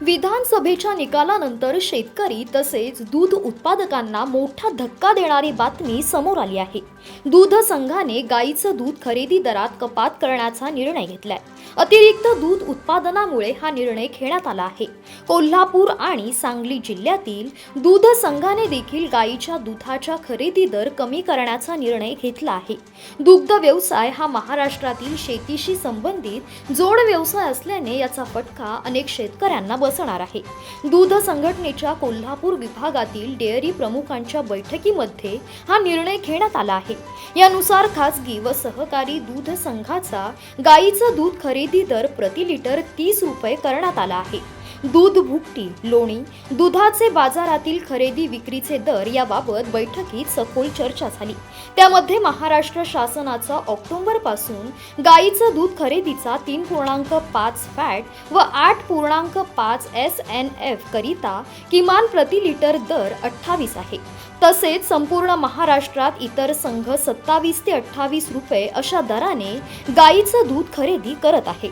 विधानसभेच्या निकालानंतर शेतकरी तसेच दूध उत्पादकांना मोठा धक्का देणारी बातमी समोर आली आहे. दूध संघाने गाईचं दूध खरेदी दरात कपात करण्याचा निर्णय घेतलाय. अतिरिक्त दूध उत्पादनामुळे हा निर्णय घेण्यात आला आहे. कोल्हापूर आणि सांगली जिल्ह्यातील दूध संघाने देखील गाईच्या दुधाच्या खरेदी दर कमी करण्याचा निर्णय घेतला आहे. दुग्ध व्यवसाय हा महाराष्ट्रातील शेतीशी संबंधित जोड व्यवसाय असल्याने याचा फटका अनेक शेतकऱ्यांना बसणार आहे. दूध संघटनेच्या कोल्हापूर विभागातील डेअरी प्रमुखांच्या बैठकीमध्ये हा निर्णय घेण्यात आला आहे. यानुसार खासगी व सहकारी दूध संघाचा गाईचं दूध खरेदी दर प्रति लिटर तीस रुपये करण्यात आला आहे. दूध भुकटी लोणी दुधाचे बाजारातील खरेदी विक्रीचे दर याबाबत बैठकीत सखोल चर्चा झाली. त्यामध्ये महाराष्ट्र शासनाचा ऑक्टोबरपासून गाईचं दूध खरेदीचा तीन पूर्णांक पाच फॅट व आठ पूर्णांक पाच एस एन एफ करिता किमान प्रति लिटर दर अठ्ठावीस आहे. तसेच संपूर्ण महाराष्ट्रात इतर संघ सत्तावीस ते अठ्ठावीस रुपये अशा दराने गाईचं दूध खरेदी करत आहे.